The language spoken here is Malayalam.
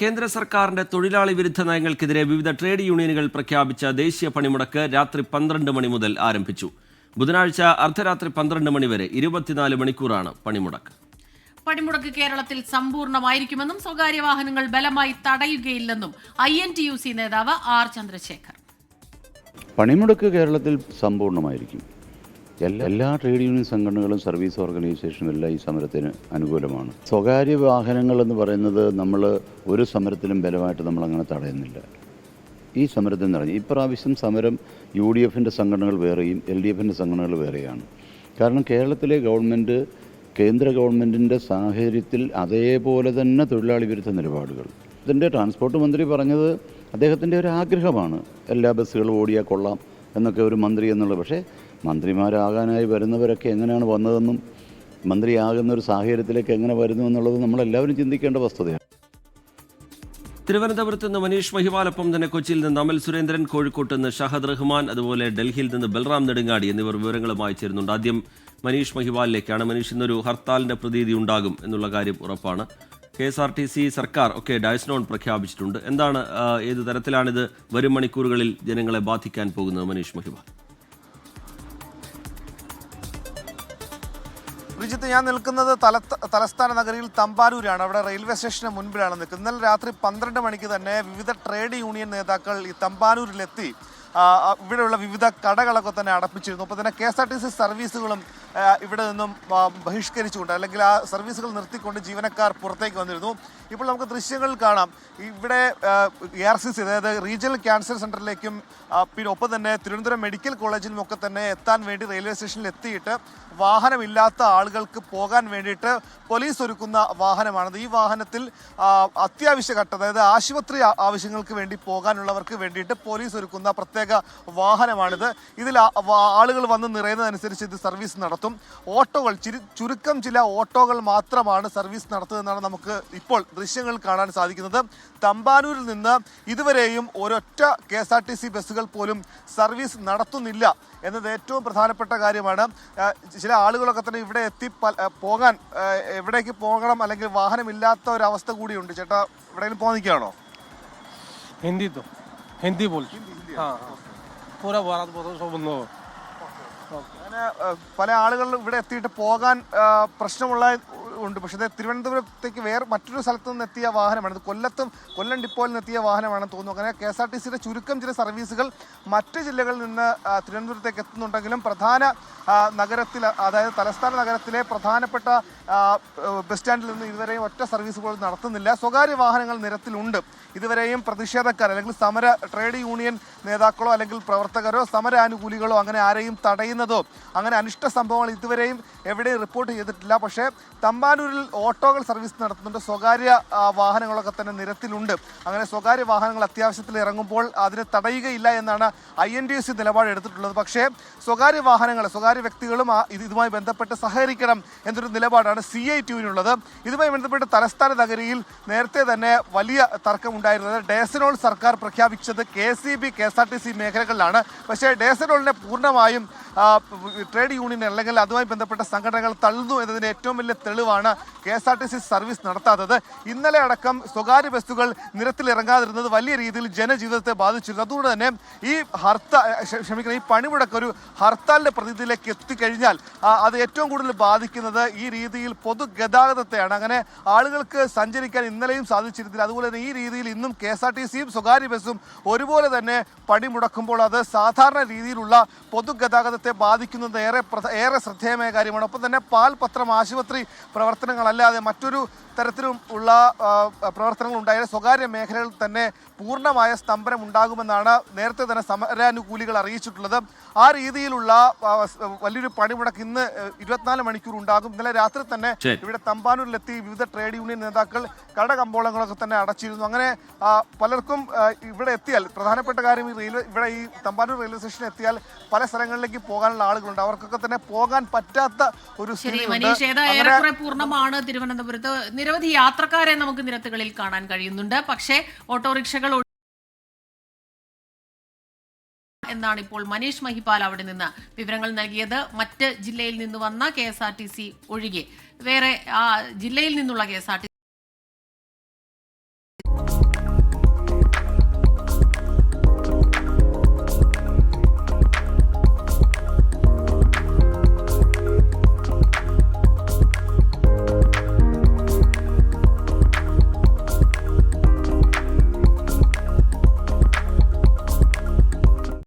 കേന്ദ്ര സർക്കാരിന്റെ തൊഴിലാളി വിരുദ്ധ നയങ്ങൾക്കെതിരെ വിവിധ ട്രേഡ് യൂണിയനുകൾ പ്രഖ്യാപിച്ച ദേശീയ പണിമുടക്ക് രാത്രി പന്ത്രണ്ട് മണി മുതൽ ആരംഭിച്ചു. ബുധനാഴ്ച അർദ്ധരാത്രി പന്ത്രണ്ട് മണി വരെ ഇരുപത്തിനാല് മണിക്കൂറാണ് പണിമുടക്ക്. പണിമുടക്ക് കേരളത്തിൽ സമ്പൂർണമായിരിക്കുമെന്നും സ്വകാര്യ വാഹനങ്ങൾ ബലമായി തടയുകയില്ലെന്നും I N T U C നേതാവ് ആർ ചന്ദ്രശേഖർ. പണിമുടക്ക് കേരളത്തിൽ സമ്പൂർണമായിരിക്കും എല്ലാ ട്രേഡ് യൂണിയൻ സംഘടനകളും സർവീസ് ഓർഗനൈസേഷനും എല്ലാം ഈ സമരത്തിന് അനുകൂലമാണ്. സ്വകാര്യ വാഹനങ്ങൾ എന്ന് പറയുന്നത് നമ്മൾ ഒരു സമരത്തിലും ബലമായിട്ട് നമ്മൾ അങ്ങനെ തടയുന്നില്ല. ഈ സമരത്തിൽ നടന്നു ഇപ്രാവശ്യം സമരം യു ഡി എഫിന്റെ സംഘടനകൾ വേറെയും എൽ ഡി എഫിന്റെ സംഘടനകൾ വേറെയാണ്. കാരണം കേരളത്തിലെ ഗവൺമെന്റ് കേന്ദ്ര ഗവൺമെന്റിന്റെ സാഹചര്യത്തിൽ അതേപോലെ തന്നെ തൊഴിലാളി വിരുദ്ധ നിലപാടുകൾ. ഇതിന്റെ ട്രാൻസ്പോർട്ട് മന്ത്രി പറഞ്ഞത് അദ്ദേഹത്തിന്റെ ഒരു ആഗ്രഹമാണ്. എല്ലാ ബസ്സുകളും ഓടിയാൽ കൊള്ളാം എന്നൊക്കെ ഒരു മന്ത്രി എന്നുള്ളത്. പക്ഷേ മന്ത്രിമാരാകാനായി വരുന്നവരൊക്കെ എങ്ങനെയാണ് വന്നതെന്നും മന്ത്രിയാകുന്ന ഒരു സാഹചര്യത്തിലേക്ക് എങ്ങനെ വരുന്നു എന്നുള്ളത് നമ്മളെല്ലാവരും ചിന്തിക്കേണ്ട വസ്തുതയാണ്. തിരുവനന്തപുരത്ത് നിന്ന് മനീഷ് മഹിവാലൊപ്പം തന്നെ കൊച്ചിയിൽ നിന്ന് അമൽ സുരേന്ദ്രൻ കോഴിക്കോട്ട് നിന്ന് ഷഹദ് റഹ്മാൻ അതുപോലെ ഡൽഹിയിൽ നിന്ന് ബൽറാം നെടുങ്ങാടി എന്നിവർ വിവരങ്ങളുമായി ചേരുന്നുണ്ട്. ആദ്യം മനീഷ് മഹിവാലിലേക്കാണ്. മനീഷ് ഇന്നൊരു ഹർത്താലിന്റെ പ്രതീതി ഉണ്ടാകും എന്നുള്ള കാര്യം ഉറപ്പാണ്. K S R T C സർക്കാർ ഒക്കെ ഡയസ്നോൺ പ്രഖ്യാപിച്ചിട്ടുണ്ട്. എന്താണ് ഏത് തരത്തിലാണിത്? വരും മണിക്കൂറുകളിൽ ജനങ്ങളെ ബാധിക്കാൻ പോകുന്നത് മനീഷ് മഹിവാൽ? വിജിത്ത് ഞാൻ നിൽക്കുന്നത് തല തലസ്ഥാന നഗരിയിൽ തമ്പാനൂരാണ്. അവിടെ റെയിൽവേ സ്റ്റേഷന് മുൻപിലാണ് നിൽക്കുന്നത്. ഇന്നലെ രാത്രി പന്ത്രണ്ട് മണിക്ക് തന്നെ വിവിധ ട്രേഡ് യൂണിയൻ നേതാക്കൾ ഈ തമ്പാനൂരിലെത്തി. ഇവിടെയുള്ള വിവിധ കടകളൊക്കെ തന്നെ അടപ്പിച്ചിരുന്നു. അപ്പോൾ തന്നെ K S R T C സർവീസുകളും ഇവിടെ നിന്നും ബഹിഷ്കരിച്ചുകൊണ്ട് അല്ലെങ്കിൽ ആ സർവീസുകൾ നിർത്തിക്കൊണ്ട് ജീവനക്കാർ പുറത്തേക്ക് വന്നിരുന്നു. ഇപ്പോൾ നമുക്ക് ദൃശ്യങ്ങൾ കാണാം. ഇവിടെ എ ആർ സി സി അതായത് റീജിയണൽ ക്യാൻസർ സെന്ററിലേക്കും പിന്നെ ഒപ്പം തന്നെ തിരുവനന്തപുരം മെഡിക്കൽ കോളേജിലും ഒക്കെ തന്നെ എത്താൻ വേണ്ടി റെയിൽവേ സ്റ്റേഷനിൽ എത്തിയിട്ട് വാഹനമില്ലാത്ത ആളുകൾക്ക് പോകാൻ വേണ്ടിയിട്ട് പോലീസ് ഒരുക്കുന്ന വാഹനമാണത്. ഈ വാഹനത്തിൽ അത്യാവശ്യ ഘട്ടം അതായത് ആശുപത്രി ആവശ്യങ്ങൾക്ക് വേണ്ടി പോകാനുള്ളവർക്ക് വേണ്ടിയിട്ട് പോലീസ് ഒരുക്കുന്ന പ്രത്യേക പ്രത്യേക വാഹനമാണിത്. ഇതിൽ ആളുകൾ വന്ന് നിറയുന്നതനുസരിച്ച് ഇത് സർവീസ് നടത്തും. ഓട്ടോകൾ ചുരുക്കം ചില ഓട്ടോകൾ മാത്രമാണ് സർവീസ് നടത്തുന്നതെന്നാണ് നമുക്ക് ഇപ്പോൾ ദൃശ്യങ്ങൾ കാണാൻ സാധിക്കുന്നത്. തമ്പാനൂരിൽ നിന്ന് ഇതുവരെയും ഒരൊറ്റ K S R T C ബസ്സുകൾ പോലും സർവീസ് നടത്തുന്നില്ല എന്നത് ഏറ്റവും പ്രധാനപ്പെട്ട കാര്യമാണ്. ചില ആളുകളൊക്കെ തന്നെ ഇവിടെ എത്തി പോകാൻ എവിടേക്ക് പോകണം അല്ലെങ്കിൽ വാഹനമില്ലാത്ത ഒരവസ്ഥ കൂടിയുണ്ട്. ചേട്ടാ എവിടെയെങ്കിലും പോകാൻ നിൽക്കുകയാണോ? എന്തിത്തോ हिंदी बोल हाँ हाँ पूरा भारत वर्ष सब बंद हो അങ്ങനെ ആ, പല ആളുകളും ഇവിടെ എത്തിയിട്ട് പോകാൻ ആ, പ്രശ്നമുള്ള ഉണ്ട്. പക്ഷേ തിരുവനന്തപുരത്തേക്ക് വേറെ മറ്റൊരു സ്ഥലത്തു നിന്ന് എത്തിയ വാഹനമാണ്. കൊല്ലത്തും കൊല്ലം ഡിപ്പോയിൽ നിന്ന് എത്തിയ വാഹനമാണെന്ന് തോന്നുന്നു. അങ്ങനെ കെ എസ് ആർ ടി സിയുടെ ചുരുക്കം ചില സർവീസുകൾ മറ്റ് ജില്ലകളിൽ നിന്ന് തിരുവനന്തപുരത്തേക്ക് എത്തുന്നുണ്ടെങ്കിലും പ്രധാന നഗരത്തിൽ അതായത് തലസ്ഥാന നഗരത്തിലെ പ്രധാനപ്പെട്ട ബസ് സ്റ്റാൻഡിൽ നിന്ന് ഇതുവരെയും ഒറ്റ സർവീസ് പോലും നടത്തുന്നില്ല. സ്വകാര്യ വാഹനങ്ങൾ നിരത്തിലുണ്ട്. ഇതുവരെയും പ്രതിഷേധക്കാർ അല്ലെങ്കിൽ സമര ട്രേഡ് യൂണിയൻ നേതാക്കളോ അല്ലെങ്കിൽ പ്രവർത്തകരോ സമരാനുകൂലികളോ അങ്ങനെ ആരെയും തടയുന്നതോ അങ്ങനെ അനിഷ്ട സംഭവങ്ങൾ ഇതുവരെയും എവിടെയും റിപ്പോർട്ട് ചെയ്തിട്ടില്ല. പക്ഷേ തമ്പാനൂരിൽ ഓട്ടോകൾ സർവീസ് നടത്തുന്നുണ്ട്. സ്വകാര്യ വാഹനങ്ങളൊക്കെ തന്നെ നിരത്തിലുണ്ട്. അങ്ങനെ സ്വകാര്യ വാഹനങ്ങൾ അത്യാവശ്യത്തിൽ ഇറങ്ങുമ്പോൾ അതിനെ തടയുകയില്ല എന്നാണ് ഐ എൻ ഡി എസ് നിലപാട് എടുത്തിട്ടുള്ളത്. പക്ഷേ സ്വകാര്യ വാഹനങ്ങൾ സ്വകാര്യ വ്യക്തികളും ഇത് ഇതുമായി ബന്ധപ്പെട്ട് സഹകരിക്കണം എന്നൊരു നിലപാടാണ് സി ഐ ടിയുവിനുള്ളത് ഇതുമായി ബന്ധപ്പെട്ട് തലസ്ഥാന നഗരിയിൽ നേരത്തെ തന്നെ വലിയ തർക്കമുണ്ടായിരുന്നത്. ഡേസനോൾ സർക്കാർ പ്രഖ്യാപിച്ചത് K C B K S R T C മേഖലകളിലാണ്. പക്ഷേ ഡേസനോളിനെ പൂർണമായും ട്രേഡ് യൂണിയൻ അല്ലെങ്കിൽ അതുമായി ബന്ധപ്പെട്ട സംഘടനകൾ തള്ളുന്നു എന്നതിന് ഏറ്റവും വലിയ തെളിവാണ് K S R T C service നടത്താത്തത്. ഇന്നലെ അടക്കം സ്വകാര്യ ബസ്സുകൾ നിരത്തിലിറങ്ങാതിരുന്നത് വലിയ രീതിയിൽ ജനജീവിതത്തെ ബാധിച്ചിരുന്നു. അതുകൊണ്ട് തന്നെ ഈ ഹർത്താൽ ക്ഷമിക്കണം ഈ പണിമുടക്ക് ഒരു ഹർത്താലിന്റെ പ്രതിനിധിയിലേക്ക് എത്തിക്കഴിഞ്ഞാൽ അത് ഏറ്റവും കൂടുതൽ ബാധിക്കുന്നത് ഈ രീതിയിൽ പൊതുഗതാഗതത്തെയാണ് അങ്ങനെ ആളുകൾക്ക് സഞ്ചരിക്കാൻ ഇന്നലെയും സാധിച്ചിരുന്നില്ല. അതുപോലെ തന്നെ ഈ രീതിയിൽ ഇന്നും കെ എസ് ആർ ടി സിയും സ്വകാര്യ ബസ്സും ഒരുപോലെ തന്നെ പണിമുടക്കുമ്പോൾ അത് സാധാരണ രീതിയിലുള്ള പൊതുഗതാഗതത്തെ ബാധിക്കുന്നത് ഏറെ ഏറെ ശ്രദ്ധേയമായ കാര്യമാണ്. ഒപ്പം തന്നെ പാൽ പത്രം ആശുപത്രി പ്രവർത്തനങ്ങളല്ലാതെ മറ്റൊരു തരത്തിലും ഉള്ള പ്രവർത്തനങ്ങൾ ഉണ്ടായാൽ സ്വകാര്യ മേഖലകളിൽ തന്നെ പൂർണമായ സ്തംഭനം ഉണ്ടാകുമെന്നാണ് നേരത്തെ തന്നെ സമരാനുകൂലികൾ അറിയിച്ചിട്ടുള്ളത്. ആ രീതിയിലുള്ള വലിയൊരു പണിമുടക്ക് ഇന്ന് ഇരുപത്തിനാല് മണിക്കൂർ ഉണ്ടാകും. ഇന്നലെ രാത്രി തന്നെ. ഇവിടെ തമ്പാനൂരിലെത്തി വിവിധ ട്രേഡ് യൂണിയൻ നേതാക്കൾ കടകമ്പോളങ്ങളൊക്കെ തന്നെ അടച്ചിരുന്നു. അങ്ങനെ പലർക്കും ഇവിടെ എത്തിയാൽ പ്രധാനപ്പെട്ട കാര്യം ഈ റെയിൽവേ ഇവിടെ ഈ തമ്പാനൂർ റെയിൽവേ സ്റ്റേഷനിൽ എത്തിയാൽ പല സ്ഥലങ്ങളിലേക്ക് പോകാനുള്ള ആളുകളുണ്ട്. അവർക്കൊക്കെ തന്നെ പോകാൻ പറ്റാത്ത ഒരു ശരി പൂർണമാണ്. തിരുവനന്തപുരത്ത് നിരവധി യാത്രക്കാരെ നമുക്ക് നിരത്തുകളിൽ കാണാൻ കഴിയുന്നുണ്ട്. പക്ഷേ ഓട്ടോറിക്ഷകൾ എന്നാണ് ഇപ്പോൾ മനീഷ് മഹിപാൽ അവിടെ നിന്ന് വിവരങ്ങൾ നൽകിയത്. മറ്റ് ജില്ലയിൽ നിന്ന് വന്ന കെ ഒഴികെ. വേറെ ആ ജില്ലയിൽ നിന്നുള്ള കെ